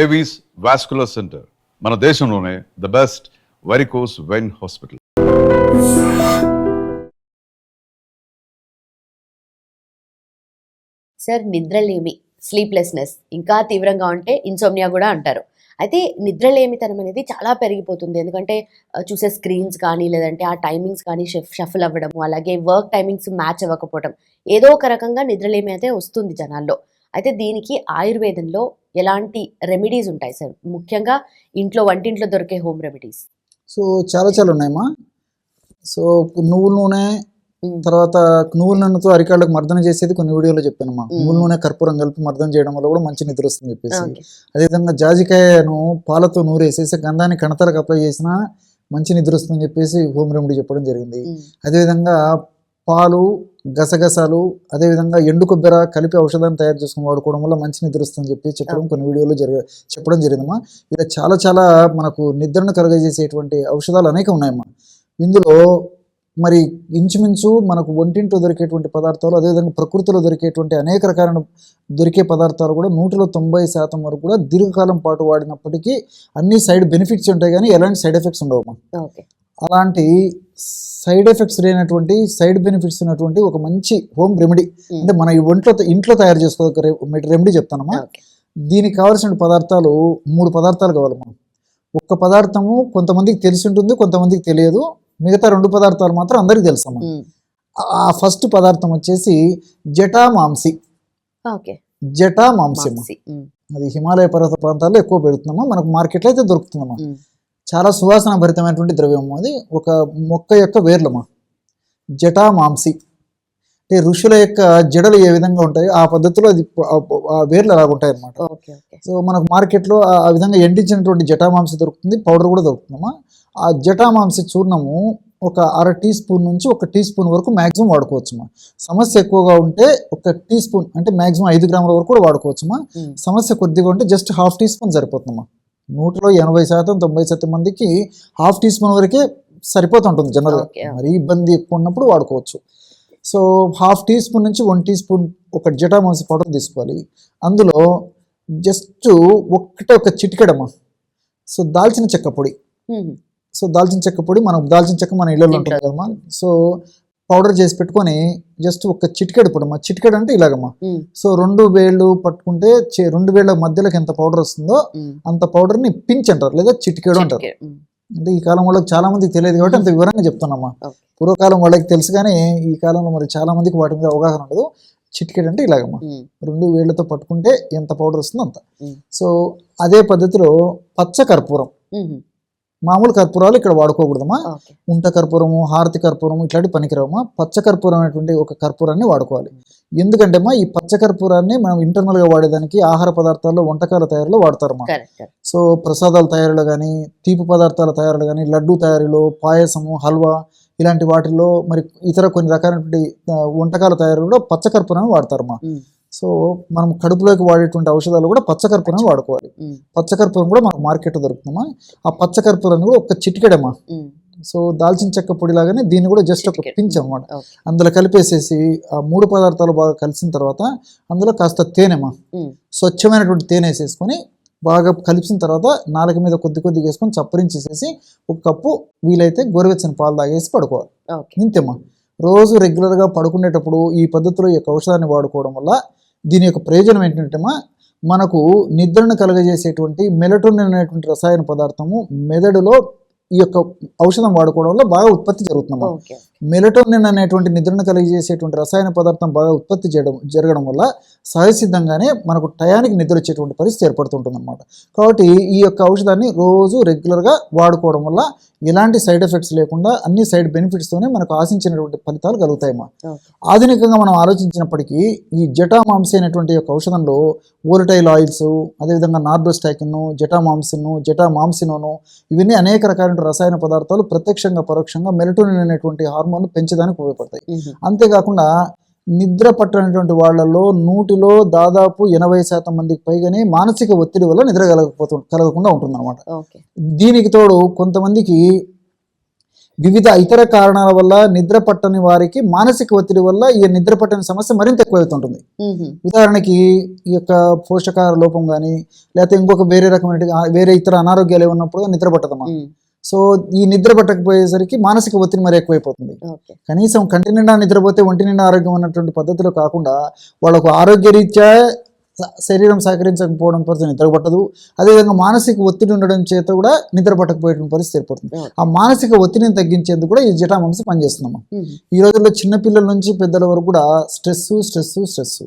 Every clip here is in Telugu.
ఏవీస్ వాస్కులర్ సెంటర్ మన దేశంలోనే the best varicose vein hospital sir నిద్రలేమి స్లీప్లెస్నెస్ ఇంకా తీవ్రంగా ఉంటే ఇన్సోమ్నియా కూడా అంటారు. అయితే నిద్రలేమితనం అనేది చాలా పెరిగిపోతుంది. ఎందుకంటే చూసే స్క్రీన్స్ కానీ లేదంటే ఆ టైమింగ్స్ కానీ షఫ్ షఫల్ అవ్వడం అలాగే వర్క్ టైమింగ్స్ మ్యాచ్ అవ్వకపోవడం ఏదో ఒక రకంగా నిద్రలేమి అయితే వస్తుంది జనాల్లో. అయితే దీనికి ఆయుర్వేదంలో ఎలాంటి రెమెడీస్ ఉంటాయి సార్? ముఖ్యంగా ఇంట్లో వంటింట్లో దొరికే హోమ్ రెమెడీస్ సో చాలా చాలా ఉన్నాయమ్మా. సో నువ్వుల నూనె తర్వాత నువ్వుల నూనెతో అరికాళ్ళకు మర్దన చేసేది కొన్ని వీడియోలో చెప్పానమ్మా. మ్మ్. నువ్వుల నూనె కర్పూరం కలిపి మర్దన చేయడం వల్ల కూడా మంచి నిద్ర వస్తుంది చెప్పేసి. అదేవిధంగా జాజికాయను పాలతో నూరేసేసి గంధాన్ని కణతలకు అప్లై చేసినా మంచి నిద్ర వస్తుందని చెప్పేసి హోమ్ రెమెడీ చెప్పడం జరిగింది. అదేవిధంగా పాలు గసగసాలు అదేవిధంగా ఎండు కొబ్బరి కలిపి ఔషధాన్ని తయారు చేసుకుని వాడుకోవడం వల్ల మంచి నిద్ర వస్తుందని చెప్పి చెప్పడం కొన్ని వీడియోలో జరిగ చెప్పడం జరిగిందమ్మా. ఇలా చాలా చాలా మనకు నిద్రను కలుగజేసేటువంటి ఔషధాలు అనేక ఉన్నాయమ్మా. ఇందులో మరి ఇంచుమించు మనకు ఒంటింట్లో దొరికేటువంటి పదార్థాలు అదేవిధంగా ప్రకృతిలో దొరికేటువంటి అనేక రకాలైన దొరికే పదార్థాలు కూడా నూటిలో తొంభై శాతం వరకు కూడా దీర్ఘకాలం పాటు వాడినప్పటికీ అన్ని సైడ్ బెనిఫిట్స్ ఉంటాయి కానీ ఎలాంటి సైడ్ ఎఫెక్ట్స్ ఓకే. అలాంటి సైడ్ ఎఫెక్ట్స్ లేనటువంటి సైడ్ బెనిఫిట్స్ ఉన్నటువంటి ఒక మంచి హోమ్ రెమెడీ. అంటే మన ఈ ఒంట్లో ఇంట్లో తయారు చేసుకోక రెమెడీ చెప్తానమ్మా. దీనికి కావాల్సిన పదార్థాలు మూడు పదార్థాలు కావాలి మనం ఒక్క పదార్థము కొంతమందికి తెలిసి ఉంటుంది కొంతమందికి తెలియదు. మిగతా రెండు పదార్థాలు మాత్రం అందరికీ తెలుసమ్మా. ఆ ఫస్ట్ పదార్థం వచ్చేసి జటా మాంసి. ఓకే. జటా మాంసి అది హిమాలయ పర్వత ప్రాంతాల్లో ఎక్కువ పెడుతున్నామా మనకు మార్కెట్లో అయితే దొరుకుతుందమ్మా. చాలా సువాసన భరితమైనటువంటి ద్రవ్యం అది ఒక మొక్క యొక్క వేర్లమా జటా మాంసి. అంటే ఋషుల యొక్క జడలు ఏ విధంగా ఉంటాయో ఆ పద్ధతిలో అది ఆ- వేర్లు అలాగ ఉంటాయి అన్నమాట ఓకే ఓకే. సో మనకు మార్కెట్లో ఆ విధంగా ఎండించినటువంటి జటామాంసి దొరుకుతుంది పౌడర్ కూడా దొరుకుతుందమ్మా. ఆ జటామాంసి చూర్ణము ఒక అర టీ స్పూన్ నుంచి ఒక టీ స్పూన్ వరకు మ్యాక్సిమం వాడుకోవచ్చుమా. సమస్య ఎక్కువగా ఉంటే ఒక టీ స్పూన్ అంటే మ్యాక్సిమం ఐదు గ్రాముల వరకు కూడా వాడుకోవచ్చుమా. సమస్య కొద్దిగా ఉంటే జస్ట్ హాఫ్ టీ స్పూన్ సరిపోతుందమ్మా. నూటిలో ఎనభై శాతం తొంభై శాతం మందికి హాఫ్ టీ స్పూన్ వరకే సరిపోతుంటుంది జనరల్గా. మరీ ఇబ్బంది ఎక్కువ ఉన్నప్పుడు వాడుకోవచ్చు. సో హాఫ్ టీ స్పూన్ నుంచి వన్ టీ స్పూన్ ఒక జటామాంసి పౌడర్ తీసుకోవాలి. అందులో జస్ట్ ఒక్కటే ఒక చిటికెడమ్మా సో దాల్చిన చెక్క పొడి. సో దాల్చిన చెక్క పొడి మనం దాల్చిన చెక్క మన ఇళ్ళలో ఉంటుంది కదమ్మా. సో పౌడర్ చేసి పెట్టుకొని జస్ట్ ఒక చిటికెడు పొడమ్మా చిటికెడు అంటే ఇలాగమ్మా. సో రెండు వేళ్ళు పట్టుకుంటే రెండు వేళ్ళ మధ్యలోకి ఎంత పౌడర్ వస్తుందో. అంత పౌడర్ని పించ్ అంటారు లేదా చిటికెడు అంటారు. అంటే ఈ కాలం వాళ్ళకి చాలా మందికి తెలియదు కాబట్టి అంత వివరంగా చెప్తున్నామా. పూర్వకాలం వాళ్ళకి తెలుసు కానీ ఈ కాలంలో మరి చాలా మందికి వాటి మీద అవగాహన ఉండదు. చిటికెడు అంటే ఇలాగమ్మా. రెండు వేళ్ళతో పట్టుకుంటే ఎంత పౌడర్ వస్తుందో అంత. సో అదే పద్ధతిలో పచ్చ కర్పూరం. మామూలు కర్పూరాలు ఇక్కడ వాడుకోకూడదమ్మా. ఉంట కర్పూరము హారతి కర్పూరము ఇట్లాంటి పనికిరావమ్మా. పచ్చ కర్పూరం అనేటువంటి ఒక కర్పూరాన్ని వాడుకోవాలి. ఎందుకంటే అమ్మా ఈ పచ్చ కర్పూరాన్ని మనం internal గా వాడేదానికి ఆహార పదార్థాల్లో వంటకాల తయారీలో వాడతారమ్మా. సో ప్రసాదాల తయారీలో కానీ తీపి పదార్థాల తయారీలో కానీ లడ్డు తయారీలో పాయసము హల్వా ఇలాంటి వాటిల్లో మరి ఇతర కొన్ని రకాలైనటువంటి వంటకాల తయారీలో పచ్చ కర్పూరాన్ని వాడతారమ్మా. సో మనం కడుపులోకి వాడేటువంటి ఔషధాలు కూడా పచ్చ కర్పూరాన్ని వాడుకోవాలి. ఉమ్, పచ్చ కర్పూరం కూడా మనకు మార్కెట్లో దొరుకుతుందమ్మా. ఆ పచ్చ కర్పూరాన్ని కూడా ఒక చిటికెడమ్మా. సో దాల్చిన చెక్క పొడి లాగానే దీన్ని కూడా జస్ట్ ఒక. పించ్ అనమాట అందులో కలిపేసేసి ఆ మూడు పదార్థాలు బాగా కలిసిన తర్వాత అందులో కాస్త తేనెమా స్వచ్ఛమైనటువంటి తేనె వేసేసుకొని బాగా కలిపిన తర్వాత నాలుక మీద కొద్ది కొద్దిగా వేసుకొని చప్పరించేసేసి ఒక కప్పు వీలైతే గోరువెచ్చని పాలు తాగేసి పడుకోవాలి. ఓకే. ఇంతేమ్మా. రోజు రెగ్యులర్గా పడుకునేటప్పుడు ఈ పద్ధతిలో ఈ యొక్క ఔషధాన్ని వాడుకోవడం వల్ల దీని యొక్క ప్రయోజనం ఏంటంటేమా మనకు నిద్రను కలుగజేసేటువంటి మెలటోనిన్ అనేటువంటి రసాయన పదార్థము మెదడులో ఈ యొక్క ఔషధం వాడుకోవడం వల్ల బాగా ఉత్పత్తి జరుగుతున్నాం మెలటోనిన్ అనేటువంటి నిద్రను కలిగజేసేటువంటి రసాయన పదార్థం బాగా ఉత్పత్తి చేయడం జరగడం వల్ల సహజసిద్ధంగానే మనకు టయానికి నిద్ర వచ్చేటువంటి పరిస్థితి ఏర్పడుతుంటుంది అనమాట కాబట్టి ఈ యొక్క ఔషధాన్ని రోజు రెగ్యులర్గా వాడుకోవడం వల్ల ఎలాంటి సైడ్ ఎఫెక్ట్స్ లేకుండా అన్ని సైడ్ బెనిఫిట్స్తోనే మనకు ఆశించినటువంటి ఫలితాలు కలుగుతాయమ్మా. ఆధునికంగా మనం ఆలోచించినప్పటికీ ఈ జటామాంసి అనేటువంటి యొక్క ఔషధంలో ఓరటైల్ ఆయిల్స్ అదేవిధంగా నార్డోస్టాకిన్ జటామాంసిన్ జటామాంసినోను ఇవన్నీ అనేక రకాలైన రసాయన పదార్థాలు ప్రత్యక్షంగా పరోక్షంగా మెలటోనిన్ అనేటువంటి హార్మోన్ పెంచడానికి ఉపయోగపడతాయి. అంతేకాకుండా నిద్ర పట్టనటువంటి వాళ్ళలో నూటిలో దాదాపు ఎనభై శాతం మందికి పైగానే మానసిక ఒత్తిడి వల్ల నిద్ర కలగకపోతు కలగకుండా ఉంటుందన్నమాట. దీనికి తోడు కొంతమందికి వివిధ ఇతర కారణాల వల్ల నిద్ర పట్టని వారికి మానసిక ఒత్తిడి వల్ల ఈ నిద్ర పట్టని సమస్య మరింత ఎక్కువవుతుంటుంది. ఉదాహరణకి ఈ యొక్క పోషకాహార లోపం కానీ లేకపోతే ఇంకొక వేరే రకమైన వేరే ఇతర అనారోగ్యాలు ఉన్నప్పుడు నిద్ర పట్టదమ్మా. మ్మ్. సో ఈ నిద్ర పట్టకపోయేసరికి మానసిక ఒత్తిడి మరి ఎక్కువైపోతుంది. కనీసం కంటి నిండా నిద్రపోతే ఒంటి నిండా ఆరోగ్యం ఉన్నటువంటి పద్ధతిలో కాకుండా వాళ్ళకు ఆరోగ్యరీత్యా శరీరం సహకరించకపోవడం పరిస్థితి నిద్ర పట్టదు. అదేవిధంగా మానసిక ఒత్తిడి ఉండడం చేత కూడా నిద్ర పట్టకపోయేటువంటి పరిస్థితి ఏర్పడుతుంది. ఆ మానసిక ఒత్తిడిని తగ్గించేందుకు కూడా ఈ జటామాంస పనిచేస్తున్నాము. ఈ రోజుల్లో చిన్నపిల్లల నుంచి పెద్దల వరకు కూడా స్ట్రెస్ స్ట్రెస్ స్ట్రెస్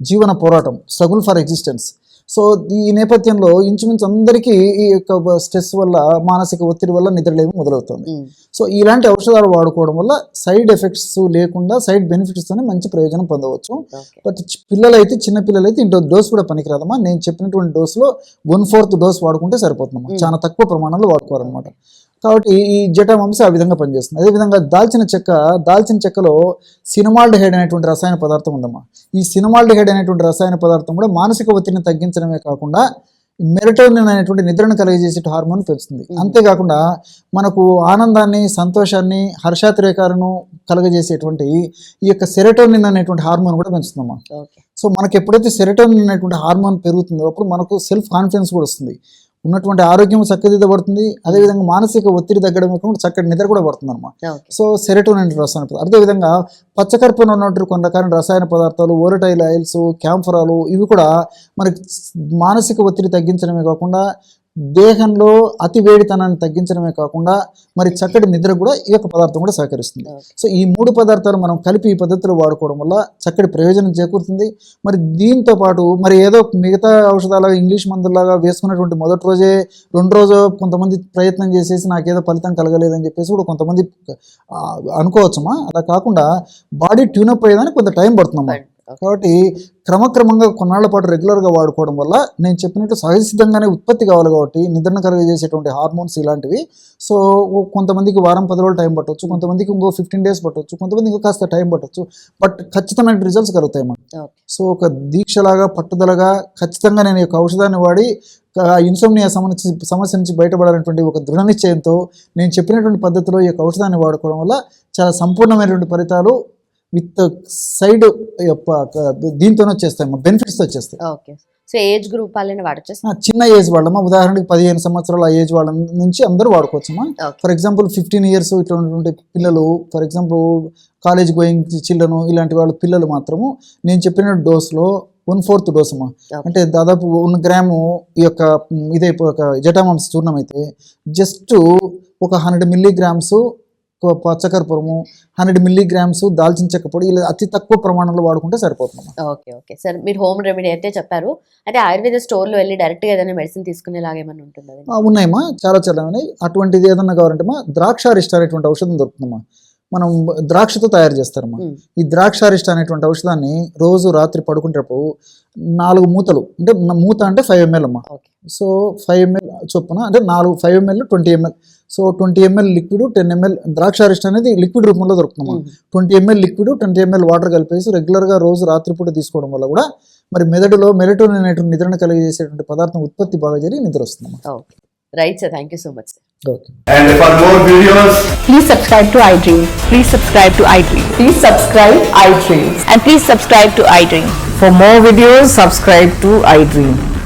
జీవన పోరాటం స్ట్రగుల్ ఫర్ ఎగ్జిస్టెన్స్. సో ఈ నేపథ్యంలో ఇంచుమించు అందరికీ ఈ యొక్క స్ట్రెస్ వల్ల మానసిక ఒత్తిడి వల్ల నిద్రలేమి మొదలవుతుంది. సో ఇలాంటి ఔషధాలు వాడుకోవడం వల్ల సైడ్ ఎఫెక్ట్స్ లేకుండా సైడ్ బెనిఫిట్స్తోనే మంచి ప్రయోజనం పొందవచ్చు. బట్ పిల్లలైతే చిన్న పిల్లలైతే ఇంట్లో డోస్ కూడా పనికిరాదమ్మా. నేను చెప్పినటువంటి డోస్లో వన్ ఫోర్త్ డోస్ వాడుకుంటే సరిపోతుందమ్మా. చాలా తక్కువ ప్రమాణంలో వాడుకోవాలన్నమాట. కాబట్టి ఈ జటామాంస ఆ విధంగా పనిచేస్తుంది. అదేవిధంగా దాల్చిన చెక్క దాల్చిన చెక్కలో సినిమాల్డిహైడ్ అనేటువంటి రసాయన పదార్థం ఉందమ్మా. ఈ సినిమాల్డిహైడ్ అనేటువంటి రసాయన పదార్థం కూడా మానసిక ఒత్తిడిని తగ్గించడమే కాకుండా మెరటోనిన్ అనేటువంటి నిద్రను కలిగజేసే హార్మోన్ పెంచుతుంది. అంతేకాకుండా మనకు ఆనందాన్ని సంతోషాన్ని హర్షాతిరేకాలను కలుగజేసేటువంటి ఈ యొక్క సెరటోనిన్ అనేటువంటి హార్మోన్ కూడా పెంచుతుందమ్మా. సో మనకి ఎప్పుడైతే సెరటోనిన్ అనేటువంటి హార్మోన్ పెరుగుతుందో అప్పుడు మనకు సెల్ఫ్ కాన్ఫిడెన్స్ కూడా వస్తుంది. ఉన్నటువంటి ఆరోగ్యం చక్కదిద్దబడుతుంది అదేవిధంగా మానసిక ఒత్తిడి తగ్గడమే కాకుండా చక్కటి నిద్ర కూడా పడుతుంది అనమాట సో సెరటోనిన్ అనే రసాయన పదార్థం. అదేవిధంగా పచ్చకర్పూరం ఉన్నటువంటి కొన్ని రకాల రసాయన పదార్థాలు ఓరటైల్ ఆయిల్స్ క్యాంఫరాలు ఇవి కూడా మనకి మానసిక ఒత్తిడి తగ్గించడమే కాకుండా దేహంలో అతి వేడితనాన్ని తగ్గించడమే కాకుండా మరి చక్కటి నిద్ర కూడా ఈ యొక్క పదార్థం కూడా సహకరిస్తుంది. సో ఈ మూడు పదార్థాలు మనం కలిపి ఈ పద్ధతిలో వాడుకోవడం వల్ల చక్కటి ప్రయోజనం చేకూరుతుంది. మరి దీంతో పాటు మరి ఏదో మిగతా ఔషధాలుగా ఇంగ్లీష్ మందులాగా వేసుకున్నటువంటి మొదటి రోజే రెండు రోజు కొంతమంది ప్రయత్నం చేసేసి నాకేదో ఫలితం కలగలేదని చెప్పేసి కూడా కొంతమంది అనుకోవచ్చమ్మా. అలా కాకుండా బాడీ ట్యూనప్ అయ్యేదానికి కొంత టైం పడుతుందమ్మా. కాబట్టి క్రమక్రమంగా కొన్నాళ్ళ పాటు రెగ్యులర్గా వాడుకోవడం వల్ల నేను చెప్పినట్టు సహజసిద్ధంగానే ఉత్పత్తి కావాలి కాబట్టి నిద్రను కలుగజేసేటువంటి హార్మోన్స్ ఇలాంటివి. సో కొంతమందికి వారం పది రోజులు టైం పట్టవచ్చు కొంతమందికి ఇంకో ఫిఫ్టీన్ డేస్ పట్టవచ్చు కొంతమందికి ఇంకా కాస్త టైం పట్టవచ్చు బట్ ఖచ్చితమైన రిజల్ట్స్ కలుగుతాయి ఓకే. సో ఒక దీక్షలాగా పట్టుదలగా ఖచ్చితంగా నేను ఈ యొక్క ఔషధాన్ని వాడి ఇన్సోమ్నియా సమస్య సమస్య నుంచి బయటపడాలనేటువంటి ఒక దృఢ నిశ్చయంతో నేను చెప్పినటువంటి పద్ధతిలో ఈ యొక్క ఔషధాన్ని వాడుకోవడం వల్ల చాలా సంపూర్ణమైనటువంటి ఫలితాలు విత్ సైడ్ దీంతోనే వచ్చేస్తాయి బెనిఫిట్స్ వచ్చేస్తాయి ఓకే. సో ఏజ్ గ్రూప్ వాళ్ళని వాడచ్చు చిన్న ఏజ్ వాళ్ళమా? ఉదాహరణకి పదిహేను సంవత్సరాల ఏజ్ వాళ్ళ నుంచి అందరూ వాడుకోవచ్చమ్మా ఫర్ ఎగ్జాంపుల్ ఫిఫ్టీన్ ఇయర్స్ ఇట్లా ఉన్నటువంటి పిల్లలు for example college going children ఇలాంటి వాళ్ళ పిల్లలు మాత్రము నేను చెప్పిన డోస్లో వన్ ఫోర్త్ డోస్ అమ్మా. అంటే దాదాపు వన్ గ్రాము ఈ యొక్క ఇదే ఒక జటామాంస చూర్ణం అయితే జస్ట్ ఒక హండ్రెడ్ మిల్లీగ్రామ్స్ పచ్చకర్పూరము హండ్రెడ్ మిల్లీగ్రామ్స్ దాల్చిన చెక్క పొడి ఇలా అతి తక్కువ ప్రమాణంలో వాడుకుంటే సరిపోతుందమ్మా. Okay okay. సార్ మీరు హోమ్ రెమెడీ అయితే చెప్పారు. అయితే ఆయుర్వేద స్టోర్లో వెళ్ళి డైరెక్ట్గా ఏదైనా మెడిసిన్ తీసుకునేలాగా ఏమైనా ఉంటుందా ఉన్నాయమ్మా. చాలా చాలా ఉన్నాయి. అటువంటిది ఏదన్నా కావాలంటే మా ద్రాక్షారిష్ట అనేటువంటి ఔషధం దొరుకుతుందమ్మా. మనం ద్రాక్షతో తయారు చేస్తారమ్మా. మ్మ్. ఈ ద్రాక్షారిష్ట అనేటువంటి ఔషధాన్ని రోజు రాత్రి పడుకునేటప్పుడు నాలుగు మూతలు అంటే మూత అంటే ఫైవ్ ఎంఎల్ అమ్మా. ఓకే. సో ఫైవ్ ఎంఎల్ చొప్పున అంటే నాలుగు five ML twenty ML so twenty ML liquid ten ML ద్రాక్షారిష్ట అనేది లిక్విడ్ రూపంలో దొరుకుతుందమ్మా మ్మ్. Twenty ML liquid twenty ML water కలిపేసి రెగ్యులర్గా రోజు రాత్రిపూట తీసుకోవడం వల్ల కూడా మరి మెదడులో మెలటోనిన్ అనేటువంటి నిద్రను కలిగజేసేటువంటి పదార్థం ఉత్పత్తి బాగా జరిగి నిద్ర వస్తుందమ్మా okay right sir thank you so much sir okay And for more videos, Please subscribe to iDream. Please subscribe to iDream. Please subscribe iDream. And please subscribe to iDream. For more videos, subscribe to iDream.